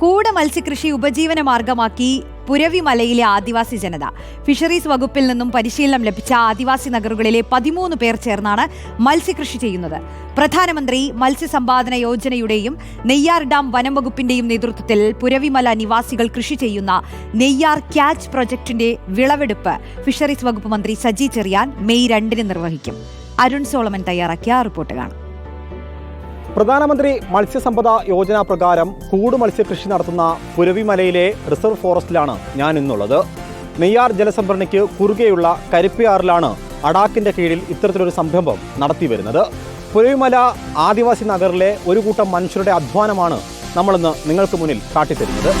കൂട് മത്സ്യകൃഷി ഉപജീവന മാർഗമാക്കി പുരവിമലയിലെ ആദിവാസി ജനത. ഫിഷറീസ് വകുപ്പിൽ നിന്നും പരിശീലനം ലഭിച്ച ആദിവാസി നഗറുകളിലെ പതിമൂന്ന് പേർ ചേർന്നാണ് മത്സ്യകൃഷി ചെയ്യുന്നത്. പ്രധാനമന്ത്രി മത്സ്യസമ്പാദന യോജനയുടെയും നെയ്യാർ ഡാം വനം വകുപ്പിന്റെയും നേതൃത്വത്തിൽ പുരവിമല നിവാസികൾ കൃഷി ചെയ്യുന്ന നെയ്യാർ ക്യാച്ച് പ്രൊജക്ടിന്റെ വിളവെടുപ്പ് ഫിഷറീസ് വകുപ്പ് മന്ത്രി സജി ചെറിയാൻ മെയ് രണ്ടിന് നിർവഹിക്കും. അരുൺ സോളമൻ തയ്യാറാക്കിയ റിപ്പോർട്ട് കാണാം. പ്രധാനമന്ത്രി മത്സ്യസമ്പദ യോജന പ്രകാരം കൂട് മത്സ്യകൃഷി നടത്തുന്ന പുരവിമലയിലെ റിസർവ് ഫോറസ്റ്റിലാണ് ഞാൻ ഇന്നുള്ളത്. നെയ്യാർ ജലസംഭരണിക്ക് കുറുകെയുള്ള കരിപ്പയാറിലാണ് അഡാക്കിന്റെ കീഴിൽ ഇത്തരത്തിലൊരു സംരംഭം നടത്തി വരുന്നത്. പുരവിമല ആദിവാസി നഗറിലെ ഒരു കൂട്ടം മനുഷ്യരുടെ അധ്വാനമാണ് നമ്മളിന്ന് നിങ്ങൾക്ക് മുന്നിൽ കാട്ടിത്തരുന്നത്.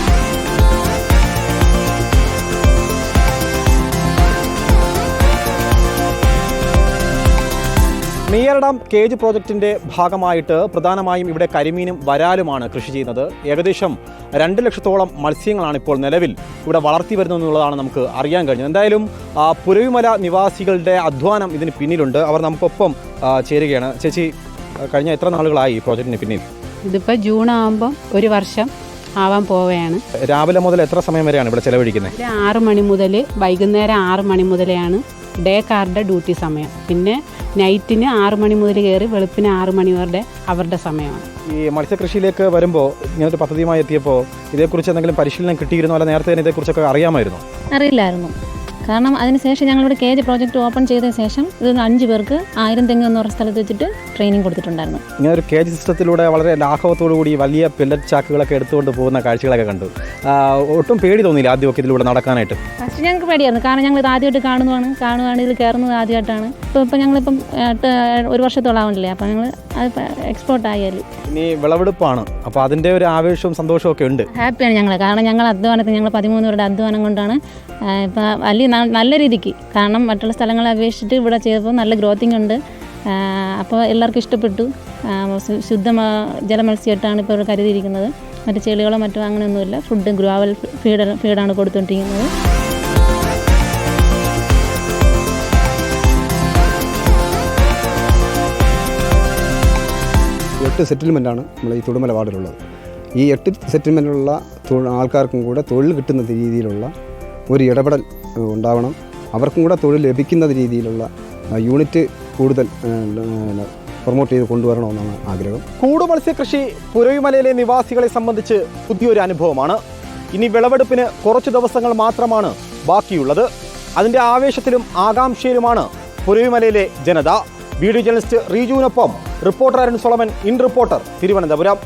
നെയ്യാർ ഡാം കേജ് പ്രോജക്റ്റിന്റെ ഭാഗമായിട്ട് പ്രധാനമായും ഇവിടെ കരിമീനും വരാലുമാണ് കൃഷി ചെയ്യുന്നത്. ഏകദേശം രണ്ട് ലക്ഷത്തോളം മത്സ്യങ്ങളാണ് ഇപ്പോൾ നിലവിൽ ഇവിടെ വളർത്തി വരുന്നത് എന്നുള്ളതാണ് നമുക്ക് അറിയാൻ കഴിഞ്ഞത്. എന്തായാലും പുരവിമല നിവാസികളുടെ അധ്വാനം ഇതിന് പിന്നിലുണ്ട്. അവർ നമുക്കൊപ്പം ചേരുകയാണ്. ചേച്ചി കഴിഞ്ഞ എത്ര നാളുകളായി ഈ പ്രോജക്റ്റിന് പിന്നിൽ? ഇതിപ്പോൾ ജൂൺ ആകുമ്പോൾ ഒരു വർഷം ആവാൻ പോവുകയാണ്. രാവിലെ മുതൽ എത്ര സമയം വരെയാണ് ഇവിടെ ചെലവഴിക്കുന്നത്? ആറ് മണി മുതൽ വൈകുന്നേരം ആറ് മണി മുതലെയാണ് ഡേ കാരുടെ ഡ്യൂട്ടി സമയം. പിന്നെ നൈറ്റിന് ആറ് മണി മുതൽ കയറി വെളുപ്പിന് ആറ് മണി വരെ അവരുടെ സമയമാണ്. ഈ മത്സ്യകൃഷിയിലേക്ക് വരുമ്പോൾ ഇങ്ങനൊരു പദ്ധതിയുമായി എത്തിയപ്പോൾ ഇതേക്കുറിച്ച് എന്തെങ്കിലും പരിശീലനം കിട്ടിയിരുന്നോ? അല്ല നേരത്തെ തന്നെ ഇതേക്കുറിച്ചൊക്കെ അറിയാമായിരുന്നു? അറിയില്ലായിരുന്നു. കാരണം അതിനുശേഷം ഞങ്ങളിവിടെ കേജ് പ്രോജക്റ്റ് ഓപ്പൺ ചെയ്ത ശേഷം ഇത് അഞ്ച് പേർക്ക് ആയിരം തെങ്ങ് എന്ന് സ്ഥലത്ത് വെച്ചിട്ട് ട്രെയിനിങ് കൊടുത്തിട്ടുണ്ടായിരുന്നു. ഇങ്ങനെ ഒരു കേജ് സിസ്റ്റത്തിലൂടെ വളരെ ലാഘവത്തോടു കൂടി വലിയ പില്ലറ്റ് ചാക്കുകളൊക്കെ എടുത്തുകൊണ്ട് പോകുന്ന കാഴ്ചകളൊക്കെ കണ്ടു. ഒട്ടും പേടി തോന്നിയില്ല ആദ്യമൊക്കെ ഇതിലൂടെ നടക്കാനായിട്ട്? ഫസ്റ്റ് ഞങ്ങൾക്ക് പേടിയായിരുന്നു. കാരണം ഞങ്ങൾ ഇത് ആദ്യമായിട്ട് കാണുന്നതാണ്. കാണുകയാണ് ഇതിൽ കയറുന്നത് ആദ്യമായിട്ടാണ്. ഇപ്പോൾ ഇപ്പം ഞങ്ങളിപ്പം എട്ട് ഒരു വർഷത്തോളം ആവണില്ലേ? അപ്പം ഞങ്ങൾ അത് എക്സ്പോർട്ട് ആയാലും. ഇനി വിളവെടുപ്പാണ്. അപ്പോൾ അതിന്റെ ഒരു ആവേശവും സന്തോഷവും ഒക്കെ ഉണ്ട്. ഹാപ്പിയാണ് ഞങ്ങൾ കാരണം ഞങ്ങൾ അധ്വാനത്തിന് ഞങ്ങൾ പതിമൂന്ന് പേരുടെ അധ്വാനം കൊണ്ടാണ് ഇപ്പം വലിയ നല്ല രീതിക്ക്. കാരണം മറ്റുള്ള സ്ഥലങ്ങളെ അപേക്ഷിച്ചിട്ട് ഇവിടെ ചെയ്തപ്പോൾ നല്ല ഗ്രോത്തിങ് ഉണ്ട്. അപ്പോൾ എല്ലാവർക്കും ഇഷ്ടപ്പെട്ടു. ശുദ്ധ ജലമത്സ്യമായിട്ടാണ് ഇപ്പോൾ ഇവിടെ കരുതിയിരിക്കുന്നത്. മറ്റ് ചെളികളോ മറ്റോ അങ്ങനെയൊന്നുമില്ല. ഫുഡ് ഗ്രോവൽ ഫീഡ് ഫീഡാണ് കൊടുത്തുകൊണ്ടിരിക്കുന്നത് എട്ട് സെറ്റിൽമെന്റാണ് നമ്മൾ ഈ തുടുമല വാർഡിലുള്ളത്. ഈ എട്ട് സെറ്റിൽമെന്റിലുള്ള ആൾക്കാർക്കും കൂടെ തൊഴിൽ കിട്ടുന്ന രീതിയിലുള്ള ഒരു ഇടപെടൽ ഉണ്ടാവണം. അവർക്കും കൂടെ തൊഴിൽ ലഭിക്കുന്ന രീതിയിലുള്ള യൂണിറ്റ് കൂടുതൽ പ്രൊമോട്ട് ചെയ്ത് കൊണ്ടുവരണമെന്നാണ് ആഗ്രഹം. കൂടു മത്സ്യകൃഷി പുരവിമലയിലെ നിവാസികളെ സംബന്ധിച്ച് പുതിയൊരു അനുഭവമാണ്. ഇനി വിളവെടുപ്പിന് കുറച്ച് ദിവസങ്ങൾ മാത്രമാണ് ബാക്കിയുള്ളത്. അതിന്റെ ആവേശത്തിലും ആകാംക്ഷയിലുമാണ് പുരവിമലയിലെ ജനത. Video journalist റീജുവിനൊപ്പം reporter Arun Solomon in reporter Thiruvananthapuram.